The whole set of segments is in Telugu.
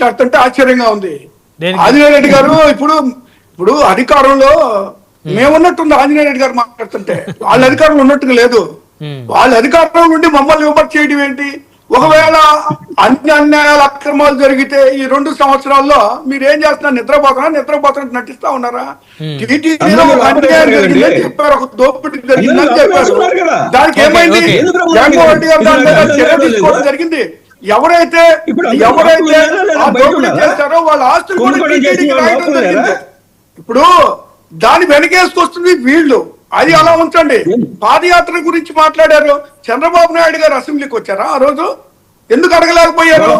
మాట్లాడుతుంటే ఆశ్చర్యంగా ఉంది? ఆంజనేయ రెడ్డి గారు ఇప్పుడు ఇప్పుడు అధికారంలో మేమున్నట్టుంది ఆంజనేయ రెడ్డి గారు మాట్లాడుతుంటే. వాళ్ళ అధికారంలో ఉన్నట్టుగా లేదు. వాళ్ళ అధికారంలో నుండి మమ్మల్ని విమర్శ చేయడం ఏంటి? ఒకవేళ అన్ని అన్యాయాలు అక్రమాలు జరిగితే ఈ రెండు సంవత్సరాల్లో మీరు ఏం చేస్తున్నారు? నిద్రపోతున్నా నిద్రపోతున్నట్టు నటిస్తా ఉన్నారా? చెప్పారు. ఒక దోపిడీ జరిగిందని చెప్పారు. దానికి ఏమైంది. జగన్మోహన్ రెడ్డి గారు దాని మీద చర్య. తీసుకోవడం జరిగింది. ఎవరైతే ఎవరైతే? చేస్తారో వాళ్ళ ఆస్తులు ఇప్పుడు దాని వెనకేసుకొస్తుంది వీళ్ళు. అది అలా ఉంచండి. పాదయాత్ర గురించి మాట్లాడారు. చంద్రబాబు నాయుడు గారు అసెంబ్లీకి వచ్చారా ఆ రోజు? ఎందుకు అడగలేకపోయారు?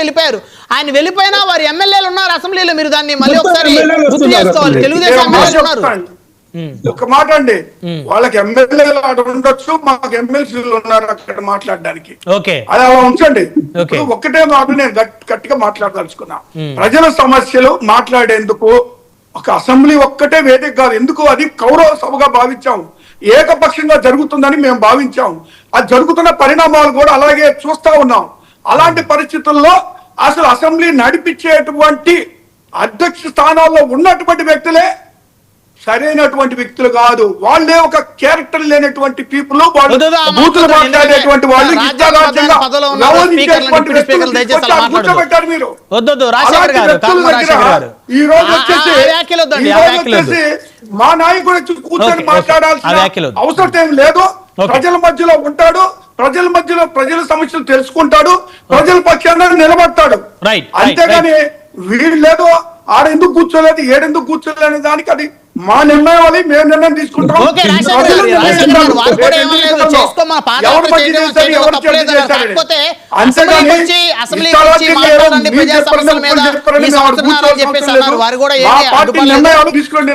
వెళ్ళిపోయారు. ఆయన వెళ్ళిపోయినా వారి ఎమ్మెల్యేలు ఉన్నారు. అసెంబ్లీలో మీరు దాన్ని మళ్ళీ ఒకసారి గుర్తు చేసుకోవాలి. తెలుగుదేశం ఉన్నారు. ఒక మాట అండి. వాళ్ళకి ఎమ్మెల్యేలు అక్కడ ఉండొచ్చు మాకు ఎమ్మెల్సీలు ఉన్నారు అక్కడ మాట్లాడడానికి. అది అలా ఉంచండి. ఒక్కటే మాట నేను గట్- గట్టిగా మాట్లాడదలుచుకున్నా. ప్రజల సమస్యలు మాట్లాడేందుకు ఒక అసెంబ్లీ ఒక్కటే వేదిక కాదు. ఎందుకు? అది కౌరవ సభగా భావించాం. ఏకపక్షంగా జరుగుతుందని మేము భావించాం. అది జరుగుతున్న పరిణామాలు కూడా అలాగే చూస్తా ఉన్నాం. అలాంటి పరిస్థితుల్లో అసలు అసెంబ్లీ నడిపించేటువంటి అధ్యక్ష స్థానాల్లో ఉన్నటువంటి వ్యక్తులే సరైనటువంటి వ్యక్తులు కాదు వాళ్ళే ఒక క్యారెక్టర్ లేనటువంటి పీపుల్ వాళ్ళు బూతులు. మాట్లాడేటువంటి వాళ్ళు. కూర్చోబెట్టారు మీరు ఈ రోజు వచ్చేసి ఈ రోజు. వచ్చేసి మా నాయకుడు వచ్చి కూర్చొని. మాట్లాడాల్సిన. అవసరం ఏం లేదు. ప్రజల మధ్యలో ఉంటాడు ప్రజల మధ్యలో ప్రజల సమస్యలు తెలుసుకుంటాడు ప్రజల పక్షాన నిలబడతాడు అంతేగాని వీడు లేదో ఆడెందుకు కూర్చోలేదు ఏడెందుకు కూర్చోలేదు అనే దానికి అది మా నిర్ణయం అది మేము నిర్ణయం తీసుకుంటాం. అంతేగాని. నిర్ణయాలు తీసుకోండి